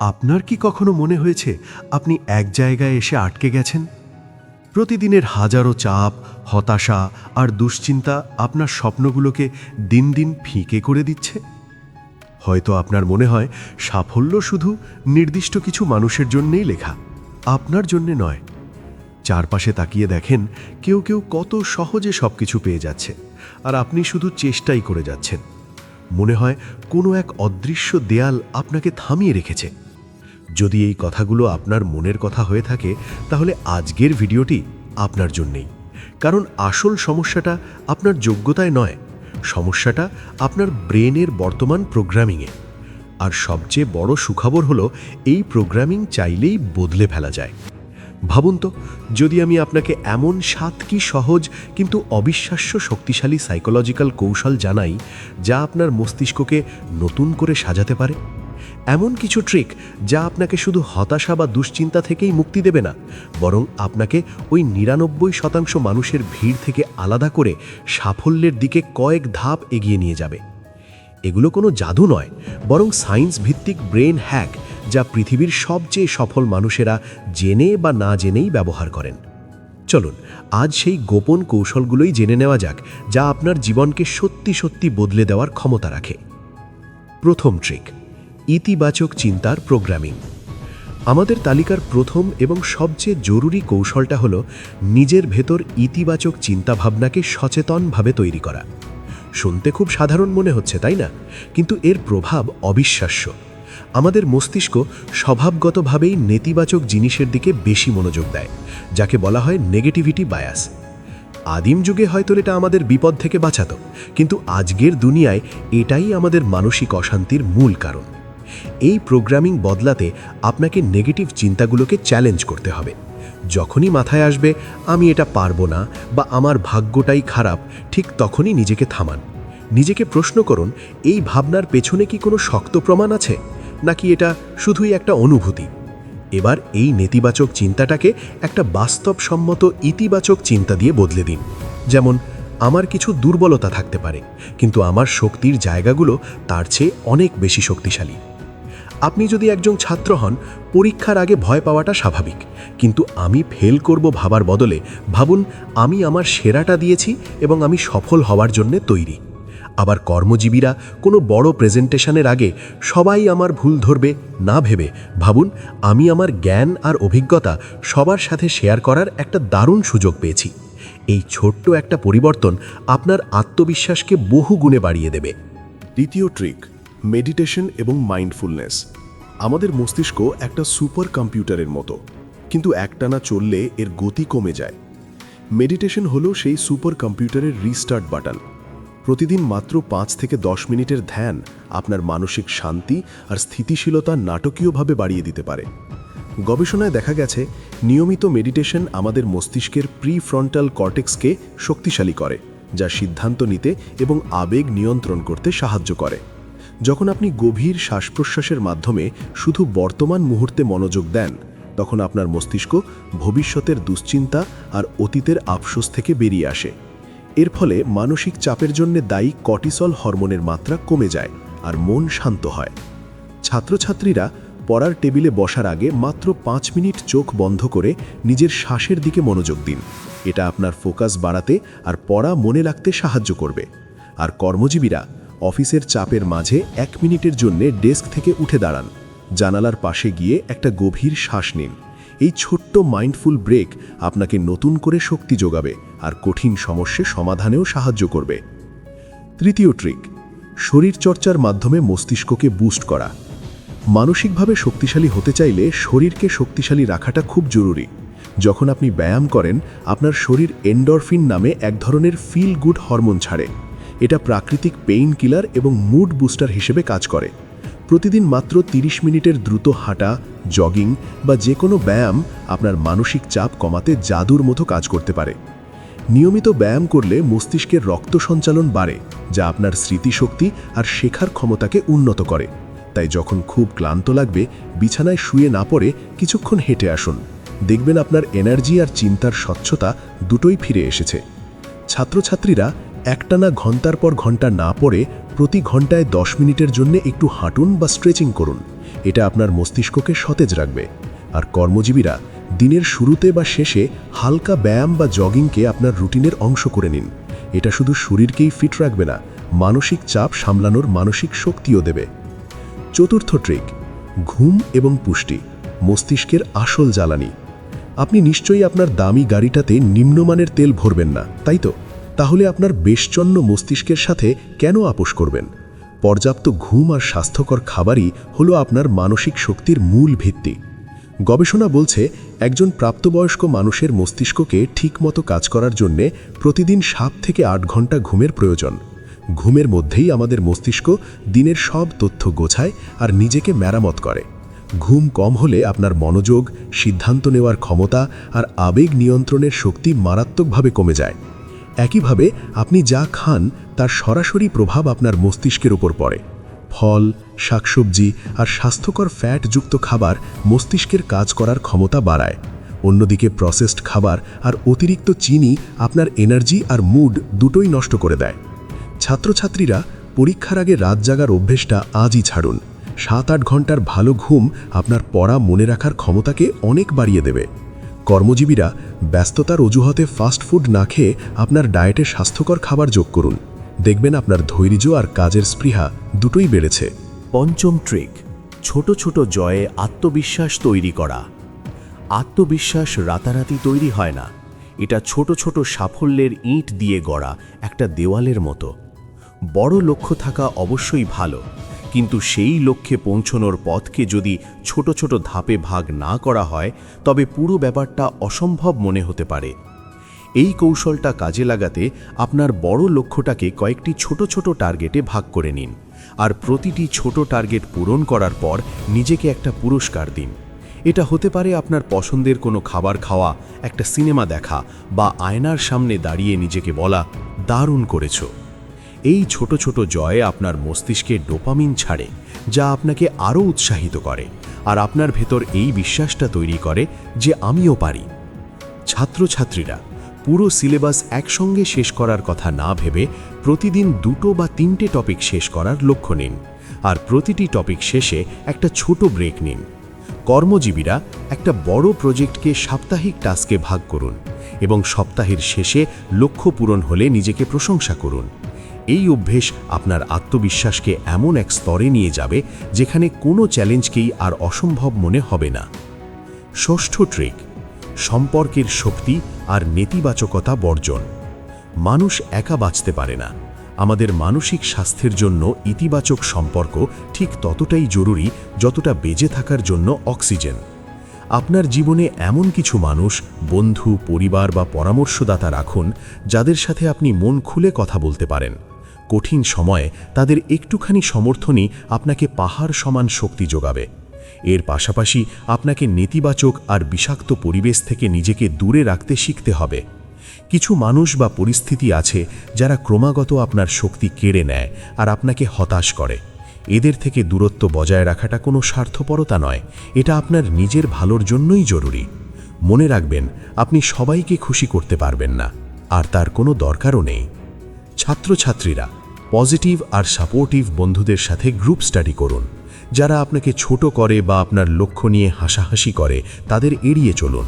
আপনার কি কখনো মনে হয়েছে আপনি এক জায়গায় এসে আটকে গেছেন? প্রতিদিনের হাজারো চাপ, হতাশা আর দুশ্চিন্তা আপনার স্বপ্নগুলোকে দিন দিন ফিঁকে করে দিচ্ছে? হয়তো আপনার মনে হয় সাফল্য শুধু নির্দিষ্ট কিছু মানুষের জন্যেই লেখা, আপনার জন্যে নয়। চারপাশে তাকিয়ে দেখেন কেউ কেউ কত সহজে সব কিছু পেয়ে যাচ্ছে আর আপনি শুধু চেষ্টাই করে যাচ্ছেন। মনে হয় কোনো এক অদৃশ্য দেয়াল আপনাকে থামিয়ে রেখেছে। যদি এই কথাগুলো আপনার মনের কথা হয়ে থাকে, তাহলে আজকের ভিডিওটি আপনার জন্যেই। কারণ আসল সমস্যাটা আপনার যোগ্যতায় নয়, সমস্যাটা আপনার ব্রেনের বর্তমান প্রোগ্রামিংয়ে। আর সবচেয়ে বড় সুখবর হলো, এই প্রোগ্রামিং চাইলেই বদলে ফেলা যায়। ভাবুন তো, যদি আমি আপনাকে এমন সাতটি সহজ কিন্তু অবিশ্বাস্য শক্তিশালী সাইকোলজিক্যাল কৌশল জানাই, যা আপনার মস্তিষ্ককে নতুন করে সাজাতে পারে এমন কিছু ট্রিক যা আপনাকে শুধু হতাশা বা দুশ্চিন্তা থেকেই মুক্তি দেবে না, বরং আপনাকে ওই নিরানব্বই শতাংশ মানুষের ভিড় থেকে আলাদা করে সাফল্যের দিকে কয়েক ধাপ এগিয়ে নিয়ে যাবে। এগুলো কোনো জাদু নয়, বরং সায়েন্স ভিত্তিক ব্রেন হ্যাক যা পৃথিবীর সবচেয়ে সফল মানুষেরা জেনে বা না জেনেই ব্যবহার করেন। চলুন, আজ সেই গোপন কৌশলগুলোই জেনে নেওয়া যাক, যা আপনার জীবনকে সত্যি সত্যি বদলে দেওয়ার ক্ষমতা রাখে। প্রথম ট্রিক ইতিবাচক চিন্তার প্রোগ্রামিং। আমাদের তালিকার প্রথম এবং সবচেয়ে জরুরি কৌশলটা হল নিজের ভেতর ইতিবাচক চিন্তাভাবনাকে সচেতনভাবে তৈরি করা। শুনতে খুব সাধারণ মনে হচ্ছে, তাই না? কিন্তু এর প্রভাব অবিশ্বাস্য। আমাদের মস্তিষ্ক স্বভাবগতভাবেই নেতিবাচক জিনিসের দিকে বেশি মনোযোগ দেয়, যাকে বলা হয় নেগেটিভিটি বায়াস। আদিম যুগে হয়তো এটা আমাদের বিপদ থেকে বাঁচাতো, কিন্তু আজকের দুনিয়ায় এটাই আমাদের মানসিক অশান্তির মূল কারণ। এই প্রোগ্রামিং বদলাতে আপনাকে নেগেটিভ চিন্তাগুলোকে চ্যালেঞ্জ করতে হবে। যখনই মাথায় আসবে, আমি এটা পারব না বা আমার ভাগ্যটাই খারাপ, ঠিক তখনই নিজেকে থামান। নিজেকে প্রশ্ন করুন, এই ভাবনার পেছনে কি কোনো শক্ত প্রমাণ আছে? নাকি এটা শুধুই একটা অনুভূতি? এবার এই নেতিবাচক চিন্তাটাকে একটা বাস্তবসম্মত ইতিবাচক চিন্তা দিয়ে বদলে দিন। যেমন, আমার কিছু দুর্বলতা থাকতে পারে, কিন্তু আমার শক্তির জায়গাগুলো তার চেয়ে অনেক বেশি শক্তিশালী। আপনি যদি একজন ছাত্র হন, পরীক্ষার আগে ভয় পাওয়াটা স্বাভাবিক। কিন্তু আমি ফেল করব ভাবার বদলে, ভাবুন, আমি আমার সেরাটা দিয়েছি এবং আমি সফল হওয়ার জন্য তৈরি। আবার কর্মজীবীরা কোনো বড় প্রেজেন্টেশনের আগে সবাই আমার ভুল ধরবে, না ভেবে, ভাবুন, আমি আমার জ্ঞান আর অভিজ্ঞতা সবার সাথে শেয়ার করার একটা দারুণ সুযোগ পেয়েছি। এই ছোট্ট একটা পরিবর্তন আপনার আত্মবিশ্বাসকে বহু গুণে বাড়িয়ে দেবে। দ্বিতীয় ট্রিক মেডিটেশন এবং মাইন্ডফুলনেস। আমাদের মস্তিষ্ক একটা সুপার কম্পিউটারের মতো, কিন্তু একটানা চললে এর গতি কমে যায়। মেডিটেশন হলো সেই সুপার কম্পিউটারের রিস্টার্ট বাটন। প্রতিদিন মাত্র পাঁচ থেকে দশ মিনিটের ধ্যান আপনার মানসিক শান্তি আর স্থিতিশীলতা নাটকীয়ভাবে বাড়িয়ে দিতে পারে। গবেষণায় দেখা গেছে, নিয়মিত মেডিটেশন আমাদের মস্তিষ্কের প্রি ফ্রন্টাল কর্টেক্সকে শক্তিশালী করে, যা সিদ্ধান্ত নিতে এবং আবেগ নিয়ন্ত্রণ করতে সাহায্য করে। যখন আপনি গভীর শ্বাস প্রশ্বাসের মাধ্যমে শুধু বর্তমান মুহূর্তে মনোযোগ দেন, তখন আপনার মস্তিষ্ক ভবিষ্যতের দুশ্চিন্তা আর অতীতের আফসোস থেকে বেরিয়ে আসে। এর ফলে মানসিক চাপের জন্য দায়ী কটিসল হরমোনের মাত্রা কমে যায় আর মন শান্ত হয়। ছাত্রছাত্রীরা পড়ার টেবিলে বসার আগে মাত্র পাঁচ মিনিট চোখ বন্ধ করে নিজের শ্বাসের দিকে মনোযোগ দিন। এটা আপনার ফোকাস বাড়াতে আর পড়া মনে রাখতে সাহায্য করবে। আর কর্মজীবীরা অফিসের চাপের মাঝে এক মিনিটের জন্যে ডেস্ক থেকে উঠে দাঁড়ান। জানালার পাশে গিয়ে একটা গভীর শ্বাস নিন। এই ছোট্ট মাইন্ডফুল ব্রেক আপনাকে নতুন করে শক্তি যোগাবে আর কঠিন সমস্যা সমাধানেও সাহায্য করবে। তৃতীয় ট্রিক শরীরচর্চার মাধ্যমে মস্তিষ্ককে বুস্ট করা। মানসিকভাবে শক্তিশালী হতে চাইলে শরীরকে শক্তিশালী রাখাটা খুব জরুরি। যখন আপনি ব্যায়াম করেন, আপনার শরীর এন্ডরফিন নামে এক ধরনের ফিল গুড হরমোন ছাড়ে। এটা প্রাকৃতিক পেইন কিলার এবং মুড বুস্টার হিসেবে কাজ করে। প্রতিদিন মাত্র 30 মিনিটের দ্রুত হাঁটা জগিং বা যে কোনো ব্যায়াম আপনার মানসিক চাপ কমাতে জাদুর মতো কাজ করতে পারে। নিয়মিত ব্যায়াম করলে মস্তিষ্কের রক্ত সঞ্চালন বাড়ে, যা আপনার স্মৃতিশক্তি আর শেখার ক্ষমতাকে উন্নত করে। তাই যখন খুব ক্লান্ত লাগবে, বিছানায় শুয়ে না পড়ে কিছুক্ষণ হেঁটে আসুন। দেখবেন আপনার এনার্জি আর চিন্তার স্বচ্ছতা দুটোই ফিরে এসেছে। ছাত্রছাত্রীরা একটানা ঘণ্টার পর ঘণ্টা না পড়ে প্রতি ঘন্টায় দশ মিনিটের জন্য একটু হাঁটুন বা স্ট্রেচিং করুন। এটা আপনার মস্তিষ্ককে সতেজ রাখবে। আর কর্মজীবীরা দিনের শুরুতে বা শেষে হালকা ব্যায়াম বা জগিংকে আপনার রুটিনের অংশ করে নিন। এটা শুধু শরীরকেই ফিট রাখবে না, মানসিক চাপ সামলানোর মানসিক শক্তিও দেবে। চতুর্থ ট্রিক, ঘুম এবং পুষ্টি, মস্তিষ্কের আসল জ্বালানি। আপনি নিশ্চয়ই আপনার দামি গাড়িটাতে নিম্নমানের তেল ভরবেন না, তাই তো? তাহলে আপনার বেশচন্ন মস্তিষ্কের সাথে কেন আপোষ করবেন? পর্যাপ্ত ঘুম আর স্বাস্থ্যকর খাবারই হলো আপনার মানসিক শক্তির মূল ভিত্তি। গবেষণা বলছে, একজন প্রাপ্তবয়স্ক মানুষের মস্তিষ্ককে ঠিকমতো কাজ করার জন্যে প্রতিদিন সাত থেকে আট ঘণ্টা ঘুমের প্রয়োজন। ঘুমের মধ্যেই আমাদের মস্তিষ্ক দিনের সব তথ্য গোছায় আর নিজেকে মেরামত করে। ঘুম কম হলে আপনার মনোযোগ, সিদ্ধান্ত নেওয়ার ক্ষমতা আর আবেগ নিয়ন্ত্রণের শক্তি মারাত্মকভাবে কমে যায়। একইভাবে আপনি যা খান, তার সরাসরি প্রভাব আপনার মস্তিষ্কের উপর পড়ে। ফল, শাকসবজি আর স্বাস্থ্যকর ফ্যাটযুক্ত খাবার মস্তিষ্কের কাজ করার ক্ষমতা বাড়ায়। অন্যদিকে প্রসেসড খাবার আর অতিরিক্ত চিনি আপনার এনার্জি আর মুড দুটোই নষ্ট করে দেয়। ছাত্রছাত্রীরা পরীক্ষার আগে রাত জাগার অভ্যেসটা আজই ছাড়ুন। সাত আট ঘণ্টার ভালো ঘুম আপনার পড়া মনে রাখার ক্ষমতাকে অনেক বাড়িয়ে দেবে। কর্মজীবীরা ব্যস্ততার অজুহাতে ফাস্ট ফুড না খেয়ে আপনার ডায়েটে স্বাস্থ্যকর খাবার যোগ করুন। দেখবেন আপনার ধৈর্য আর কাজের স্পৃহা দুটোই বেড়েছে। পঞ্চম ট্রিক ছোট ছোট জয়ে আত্মবিশ্বাস তৈরি করা। আত্মবিশ্বাস রাতারাতি তৈরি হয় না। এটা ছোট ছোট সাফল্যের ইঁট দিয়ে গড়া একটা দেওয়ালের মতো। বড় লক্ষ্য থাকা অবশ্যই ভালো। কিন্তু সেই লক্ষ্যে পৌঁছনোর পথকে যদি ছোট ছোট ধাপে ভাগ না করা হয়, তবে পুরো ব্যাপারটা অসম্ভব মনে হতে পারে। এই কৌশলটা কাজে লাগাতে আপনার বড় লক্ষ্যটাকে কয়েকটি ছোট ছোট টার্গেটে ভাগ করে নিন আর প্রতিটি ছোট টার্গেট পূরণ করার পর নিজেকে একটা পুরস্কার দিন। এটা হতে পারে আপনার পছন্দের কোনো খাবার খাওয়া, একটা সিনেমা দেখা বা আয়নার সামনে দাঁড়িয়ে নিজেকে বলা, দারুণ করেছ। এই ছোট ছোট জয়ে আপনার মস্তিষ্কে ডোপামিন ছাড়ে, যা আপনাকে আরও উৎসাহিত করে আর আপনার ভেতর এই বিশ্বাসটা তৈরি করে যে আমিও পারি। ছাত্রছাত্রীরা, পুরো সিলেবাস একসঙ্গে শেষ করার কথা না ভেবে প্রতিদিন দুটো বা তিনটে টপিক শেষ করার লক্ষ্য নিন আর প্রতিটি টপিক শেষে একটা ছোট ব্রেক নিন। কর্মজীবীরা একটা বড় প্রজেক্টকে সাপ্তাহিক টাস্কে ভাগ করুন এবং সপ্তাহের শেষে লক্ষ্য পূরণ হলে নিজেকে প্রশংসা করুন। এই অভ্যেস আপনার আত্মবিশ্বাসকে এমন এক স্তরে নিয়ে যাবে যেখানে কোনো চ্যালেঞ্জকেই আর অসম্ভব মনে হবে না। ষষ্ঠ ট্রিক, সম্পর্কের শক্তি আর নেতিবাচকতা বর্জন। মানুষ একা বাঁচতে পারে না। আমাদের মানসিক স্বাস্থ্যের জন্য ইতিবাচক সম্পর্ক ঠিক ততটাই জরুরি যতটা বেঁচে থাকার জন্য অক্সিজেন। আপনার জীবনে এমন কিছু মানুষ, বন্ধু, পরিবার বা পরামর্শদাতা রাখুন যাদের সাথে আপনি মন খুলে কথা বলতে পারেন। কঠিন সময়ে তাদের একটুখানি সমর্থনই আপনাকে পাহাড় সমান শক্তি যোগাবে। এর পাশাপাশি আপনাকে নেতিবাচক আর বিষাক্ত পরিবেশ থেকে নিজেকে দূরে রাখতে শিখতে হবে। কিছু মানুষ বা পরিস্থিতি আছে যারা ক্রমাগত আপনার শক্তি কেড়ে নেয় আর আপনাকে হতাশ করে। এদের থেকে দূরত্ব বজায় রাখাটা কোনো স্বার্থপরতা নয়, এটা আপনার নিজের ভালোর জন্যই জরুরি। মনে রাখবেন, আপনি সবাইকে খুশি করতে পারবেন না, আর তার কোনো দরকারও নেই। ছাত্রছাত্রীরা পজিটিভ আর সাপোর্টিভ বন্ধুদের সাথে গ্রুপ স্টাডি করুন। যারা আপনাকে ছোট করে বা আপনার লক্ষ্য নিয়ে হাসাহাসি করে, তাদের এড়িয়ে চলুন।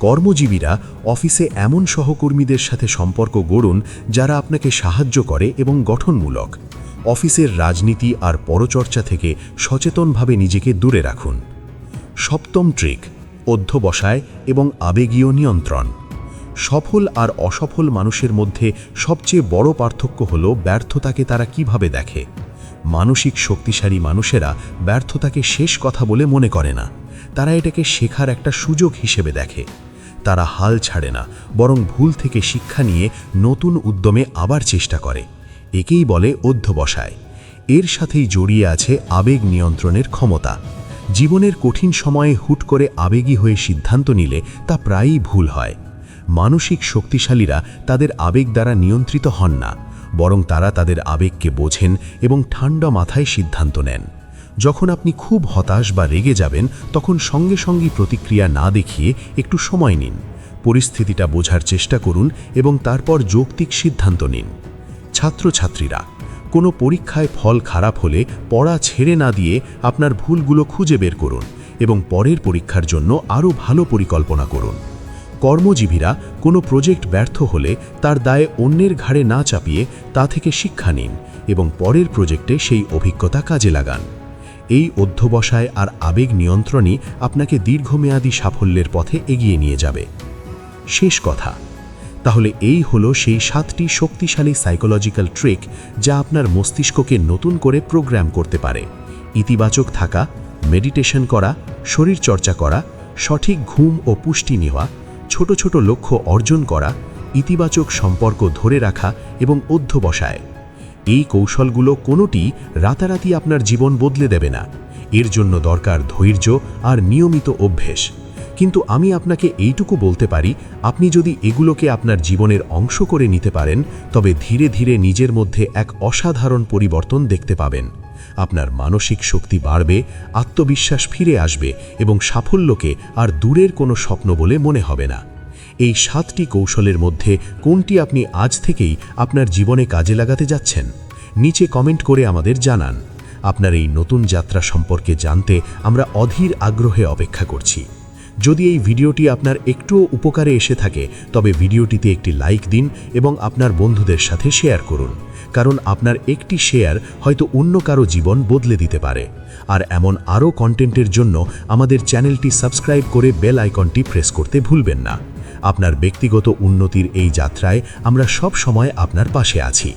কর্মজীবীরা অফিসে এমন সহকর্মীদের সাথে সম্পর্ক গড়ুন, যারা আপনাকে সাহায্য করে এবং গঠনমূলক। অফিসের রাজনীতি আর পরচর্চা থেকে সচেতনভাবে নিজেকে দূরে রাখুন। সপ্তম ট্রিক, অধ্যবসায় এবং আবেগীয় নিয়ন্ত্রণ। সফল আর অসফল মানুষের মধ্যে সবচেয়ে বড় পার্থক্য হল ব্যর্থতাকে তারা কীভাবে দেখে। মানসিক শক্তিশালী মানুষেরা ব্যর্থতাকে শেষ কথা বলে মনে করে না। তারা এটাকে শেখার একটা সুযোগ হিসেবে দেখে। তারা হাল ছাড়ে না, বরং ভুল থেকে শিক্ষা নিয়ে নতুন উদ্যমে আবার চেষ্টা করে। একেই বলে অধ্যবসায়। এর সাথেই জড়িয়ে আছে আবেগ নিয়ন্ত্রণের ক্ষমতা। জীবনের কঠিন সময়ে হুট করে আবেগী হয়ে সিদ্ধান্ত নিলে তা প্রায়ই ভুল হয়। মানসিক শক্তিশালীরা তাদের আবেগ দ্বারা নিয়ন্ত্রিত হন না, বরং তারা তাদের আবেগকে বোঝেন এবং ঠান্ডা মাথায় সিদ্ধান্ত নেন। যখন আপনি খুব হতাশ বা রেগে যাবেন, তখন সঙ্গে সঙ্গে প্রতিক্রিয়া না দেখিয়ে একটু সময় নিন। পরিস্থিতিটা বোঝার চেষ্টা করুন এবং তারপর যৌক্তিক সিদ্ধান্ত নিন। ছাত্রছাত্রীরা, কোনো পরীক্ষায় ফল খারাপ হলে পড়া ছেড়ে না দিয়ে আপনার ভুলগুলো খুঁজে বের করুন এবং পরের পরীক্ষার জন্য আরও ভালো পরিকল্পনা করুন। কর্মজীবীরা কোনো প্রজেক্ট ব্যর্থ হলে তার দায়ে অন্যের ঘাড়ে না চাপিয়ে তা থেকে শিক্ষা নিন এবং পরের প্রজেক্টে সেই অভিজ্ঞতা কাজে লাগান। এই অধ্যবসায় আর আবেগ নিয়ন্ত্রণই আপনাকে দীর্ঘমেয়াদী সাফল্যের পথে এগিয়ে নিয়ে যাবে। শেষ কথা, তাহলে এই হলো সেই সাতটি শক্তিশালী সাইকোলজিক্যাল ট্রিক যা আপনার মস্তিষ্ককে নতুন করে প্রোগ্রাম করতে পারে। ইতিবাচক থাকা, মেডিটেশন করা শরীর চর্চা করা, সঠিক ঘুম ও পুষ্টি নেওয়া ছোট ছোট লক্ষ্য অর্জন করা, ইতিবাচক সম্পর্ক ধরে রাখা এবং অধ্যবসায়। এই কৌশলগুলো কোনোটি রাতারাতি আপনার জীবন বদলে দেবে না। এর জন্য দরকার ধৈর্য আর নিয়মিত অভ্যেস। কিন্তু আমি আপনাকে এইটুকু বলতে পারি, আপনি যদি এগুলোকে আপনার জীবনের অংশ করে নিতে পারেন, তবে ধীরে ধীরে নিজের মধ্যে এক অসাধারণ পরিবর্তন দেখতে পাবেন। আপনার মানসিক শক্তি বাড়বে, আত্মবিশ্বাস ফিরে আসবে এবং সাফল্যকে আর দূরের কোনো স্বপ্ন বলে মনে হবে না। এই সাতটি কৌশলের মধ্যে কোনটি আপনি আজ থেকেই আপনার জীবনে কাজে লাগাতে যাচ্ছেন? নিচে কমেন্ট করে আমাদের জানান। আপনার এই নতুন যাত্রা সম্পর্কে জানতে আমরা অধীর আগ্রহে অপেক্ষা করছি। যদি এই ভিডিওটি আপনার একটুও উপকারে এসে থাকে, তবে ভিডিওটিতে একটি লাইক দিন এবং আপনার বন্ধুদের সাথে শেয়ার করুন। কারণ আপনার একটি শেয়ার হয়তো অন্য কারও জীবন বদলে দিতে পারে। আর এমন আরও কন্টেন্টের জন্য আমাদের চ্যানেলটি সাবস্ক্রাইব করে বেল আইকনটি প্রেস করতে ভুলবেন না। আপনার ব্যক্তিগত উন্নতির এই যাত্রায় আমরা সব সময় আপনার পাশে আছি।